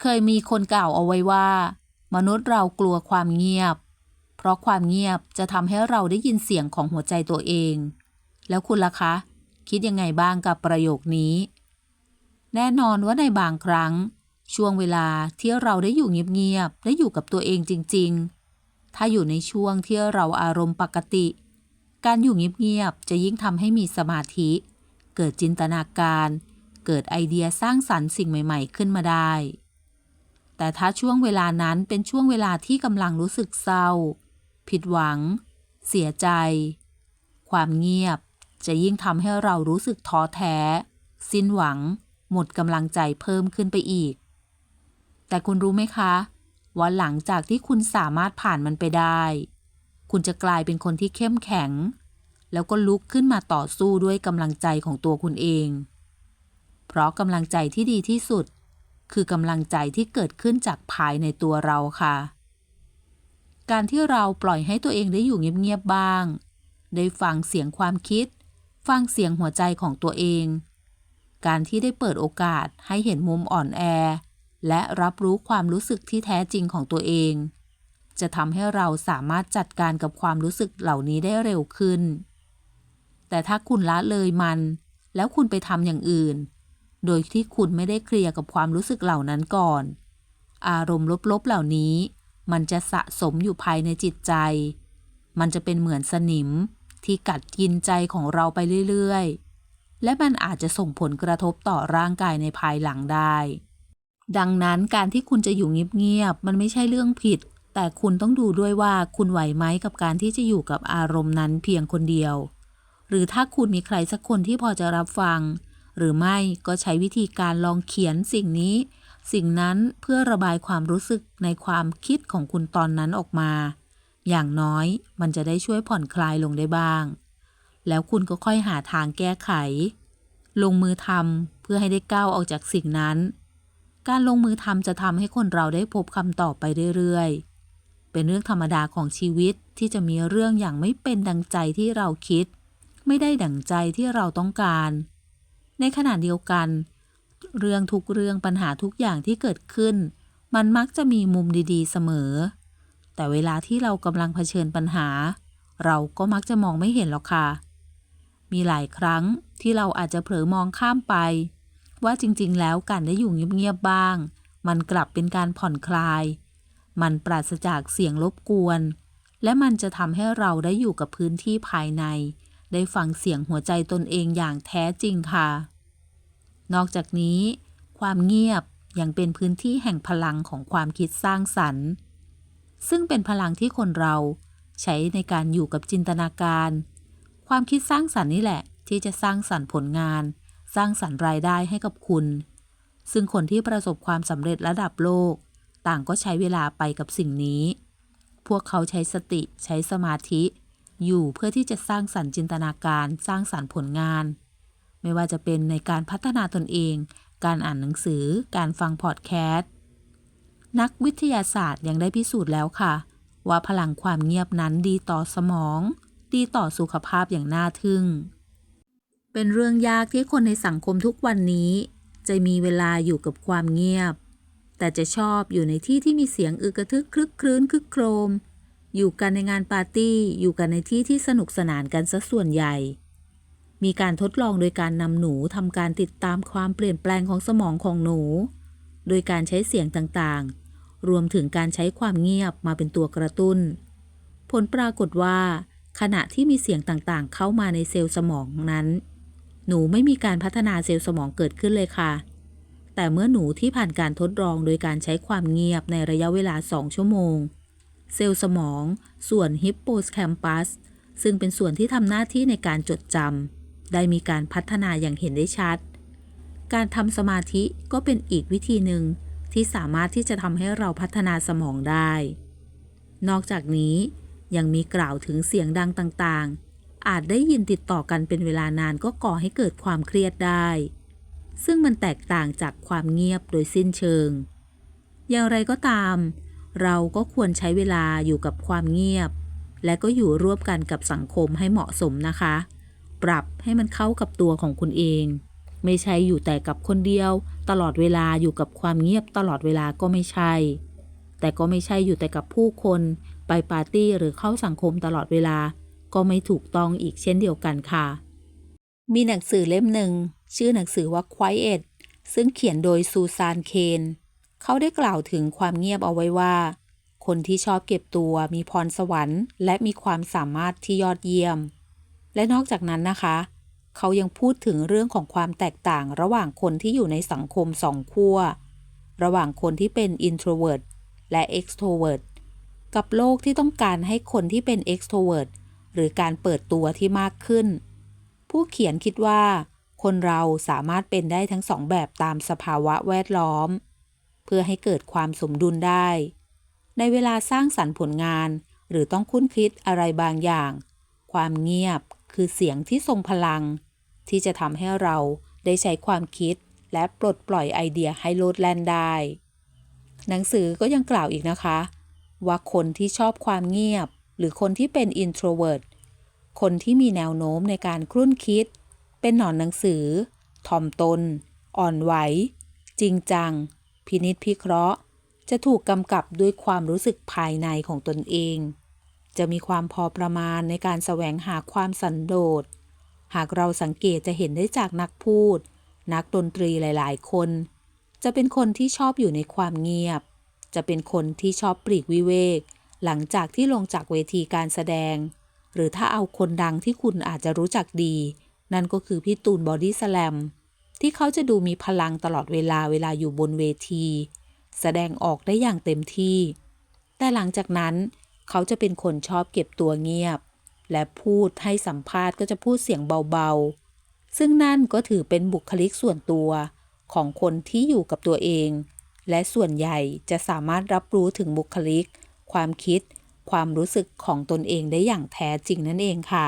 เคยมีคนกล่าวเอาไว้ว่า มนุษย์เรากลัวความเงียบ เพราะความเงียบจะทำให้เราได้ยินเสียงของหัวใจตัวเอง แล้วคุณล่ะคะ คิดยังไงบ้างกับประโยคนี้ แน่นอนว่าในบางครั้ง ช่วงเวลาที่เราได้อยู่เงียบๆได้อยู่กับตัวเองจริง ๆ ถ้าอยู่ในช่วงที่เราอารมณ์ปกติ การอยู่เงียบๆจะยิ่งทำให้มีสมาธิ เกิดจินตนาการ เกิดไอเดียสร้างสรรค์สิ่งใหม่ ๆ ขึ้นมาได้ แต่ถ้าช่วงเวลานั้นเป็นช่วงเวลาที่กำลังรู้สึกเศร้า ผิดหวัง เสียใจ ความเงียบจะยิ่งทำให้เรารู้สึกท้อแท้ สิ้นหวัง หมดกำลังใจเพิ่มขึ้นไปอีก แต่คุณรู้ไหมคะว่าหลังจากที่คุณสามารถผ่านมันไปได้ คุณจะกลายเป็นคนที่เข้มแข็ง แล้วก็ลุกขึ้นมาต่อสู้ด้วยกำลังใจของตัวคุณเอง เพราะกำลังใจที่ดีที่สุด คือกำลังใจที่เกิดขึ้นจากภายในตัวเราค่ะ การที่เราปล่อยให้ตัวเองได้อยู่เงียบๆบ้าง ได้ฟังเสียงความคิด ฟังเสียงหัวใจของตัวเอง การที่ได้เปิดโอกาสให้เห็นมุมอ่อนแอ และรับรู้ความรู้สึกที่แท้จริงของตัวเอง จะทำให้เราสามารถจัดการกับความรู้สึกเหล่านี้ได้เร็วขึ้น แต่ถ้าคุณละเลยมัน แล้วคุณไปทำอย่างอื่น โดยที่คุณไม่ได้เคลียร์กับความรู้สึกเหล่านั้นก่อน อารมณ์ลบๆเหล่านี้ มันจะสะสมอยู่ภายในจิตใจ มันจะเป็นเหมือนสนิมที่กัดกินใจของเราไปเรื่อยๆ และมันอาจจะส่งผลกระทบต่อร่างกายในภายหลังได้ ดังนั้นการที่คุณจะอยู่เงียบๆ มันไม่ใช่เรื่องผิด แต่คุณต้องดูด้วยว่าคุณไหวไหมกับการที่จะอยู่กับอารมณ์นั้นเพียงคนเดียว หรือถ้าคุณมีใครสักคนที่พอจะรับฟัง หรือไม่ก็ใช้วิธีการลองเขียนสิ่งนี้ สิ่งนั้นเพื่อระบายความรู้สึกในความคิดของคุณตอนนั้นออกมา อย่างน้อยมันจะได้ช่วยผ่อนคลายลงได้บ้าง แล้วคุณก็ค่อยหาทางแก้ไข ลงมือทำเพื่อให้ได้ก้าวออกจากสิ่งนั้น การลงมือทำจะทำให้คนเราได้พบคำตอบไปเรื่อยๆ เป็นเรื่องธรรมดาของชีวิตที่จะมีเรื่องอย่างไม่เป็นดังใจที่เราคิด ไม่ได้ดังใจที่เราต้องการ ในขณะเดียวกัน เรื่องทุกเรื่องปัญหาทุกอย่างที่เกิดขึ้น มันมักจะมีมุมดีๆ เสมอ แต่เวลาที่เรากำลังเผชิญปัญหา เราก็มักจะมองไม่เห็นหรอกค่ะ มีหลายครั้งที่เราอาจจะเผลอมองข้ามไป ว่าจริงๆ แล้วการได้อยู่เงียบๆบ้าง มันกลับเป็นการผ่อนคลาย มันปราศจากเสียงรบกวน และมันจะทำให้เราได้อยู่กับพื้นที่ภายใน ได้ฟังเสียงหัวใจตนเองอย่างแท้จริงค่ะ นอกจากนี้ ความเงียบยังเป็นพื้นที่แห่งพลังของความคิดสร้างสรรค์ ซึ่งเป็นพลังที่คนเราใช้ในการอยู่กับจินตนาการ ความคิดสร้างสรรค์นี่แหละ ที่จะสร้างสรรค์ผลงาน สร้างสรรค์รายได้ให้กับคุณ ซึ่งคนที่ประสบความสำเร็จระดับโลก ต่างก็ใช้เวลาไปกับสิ่งนี้ พวกเขาใช้สติใช้สมาธิ อยู่เพื่อที่จะสร้างสรรค์จินตนาการ สร้างสรรค์ผลงาน ไม่ว่าจะเป็นในการพัฒนาตนเอง การอ่านหนังสือ การฟังพอดแคสต์ นักวิทยาศาสตร์ยังได้พิสูจน์แล้วค่ะ ว่าพลังความเงียบนั้นดีต่อสมอง ดีต่อสุขภาพอย่างน่าทึ่ง เป็นเรื่องยากที่คนในสังคมทุกวันนี้ จะมีเวลาอยู่กับความเงียบ แต่จะชอบอยู่ในที่ที่มีเสียงอึกกระทึกคลึกครื้นคึกโครม อยู่กันในงานปาร์ตี้ อยู่กันในที่ที่สนุกสนานกันซะส่วนใหญ่ มีการทดลองโดยการนำหนูทำการติดตามความเปลี่ยนแปลงของสมองของหนู โดยการใช้เสียงต่างๆ รวมถึงการใช้ความเงียบมาเป็นตัวกระตุ้น ผลปรากฏว่า ขณะที่มีเสียงต่างๆ เข้ามาในเซลล์สมองนั้น หนูไม่มีการพัฒนาเซลล์สมองเกิดขึ้นเลยค่ะ แต่เมื่อหนูที่ผ่านการทดลองโดยการใช้ความเงียบในระยะเวลา2ชั่วโมง เซลล์สมอง ส่วนฮิปโปแคมปัสซึ่งเป็นส่วนที่ทำหน้าที่ในการจดจำได้มีการพัฒนาอย่างเห็นได้ชัด การทำสมาธิก็เป็นอีกวิธีหนึ่งที่สามารถที่จะทำให้เราพัฒนาสมองได้ นอกจากนี้ยังมีกล่าวถึงเสียงดังต่างๆ อาจได้ยินติดต่อกันเป็นเวลานานก็ก่อให้เกิดความเครียดได้ ซึ่งมันแตกต่างจากความเงียบโดยสิ้นเชิง อย่างไรก็ตาม เราก็ควรใช้เวลาอยู่กับความเงียบ และก็อยู่ร่วมกันกับสังคมให้เหมาะสมนะคะ ปรับให้มันเข้ากับตัวของคุณเอง ไม่ใช่อยู่แต่กับคนเดียว ตลอดเวลาอยู่กับความเงียบตลอดเวลาก็ไม่ใช่ แต่ก็ไม่ใช่อยู่แต่กับผู้คน ไปปาร์ตี้หรือเข้าสังคมตลอดเวลา ก็ไม่ถูกต้องอีกเช่นเดียวกันค่ะ มีหนังสือเล่มหนึ่งชื่อหนังสือว่า Quiet ซึ่งเขียนโดยซูซานเคน เขาได้กล่าวถึงความเงียบเอาไว้ว่า คนที่ชอบเก็บตัวมีพรสวรรค์ และมีความสามารถที่ยอดเยี่ยม และนอกจากนั้นนะคะ เขายังพูดถึงเรื่องของความแตกต่างระหว่างคนที่อยู่ในสังคมสองขั้ว ระหว่างคนที่เป็น introvert และ extrovert กับโลกที่ต้องการให้คนที่เป็น extrovert หรือการเปิดตัวที่มากขึ้น ผู้เขียนคิดว่า คนเราสามารถเป็นได้ทั้งสองแบบตามสภาวะแวดล้อม เพื่อให้เกิดความสมดุลได้ ในเวลาสร้างสรรค์ผลงานหรือต้องคุ้นคิดอะไรบางอย่าง ความเงียบคือเสียงที่ทรงพลัง ที่จะทำให้เราได้ใช้ความคิดและปลดปล่อยไอเดียให้โลดแล่นได้ หนังสือก็ยังกล่าวอีกนะคะ ว่าคนที่ชอบความเงียบ หรือคนที่เป็น introvert คนที่มีแนวโน้มในการครุ่นคิด เป็นหนอนหนังสือถ่อมตน อ่อนไหว จริงจัง พินิษพิเคราะห์ จะถูกกำกับด้วยความรู้สึกภายในของตนเอง จะมีความพอประมาณในการแสวงหาความสันโดษ หากเราสังเกตจะเห็นได้จากนักพูด นักดนตรีหลาย ๆ คน จะเป็นคนที่ชอบอยู่ในความเงียบ จะเป็นคนที่ชอบปลีกวิเวก หลังจากที่ลงจากเวทีการแสดง หรือถ้าเอาคนดังที่คุณอาจจะรู้จักดี นั่นก็คือพี่ตูนบอดี้สแลม ที่เขาจะดูมีพลังตลอดเวลาเวลาอยู่บนเวที แสดงออกได้อย่างเต็มที่ แต่หลังจากนั้น เขาจะเป็นคนชอบเก็บตัวเงียบ และพูดให้สัมภาษณ์ก็จะพูดเสียงเบาๆ ซึ่งนั่นก็ถือเป็นบุคลิกส่วนตัวของคนที่อยู่กับตัวเอง และส่วนใหญ่จะสามารถรับรู้ถึงบุคลิก ความคิด ความรู้สึกของตนเองได้อย่างแท้จริงนั่นเองค่ะ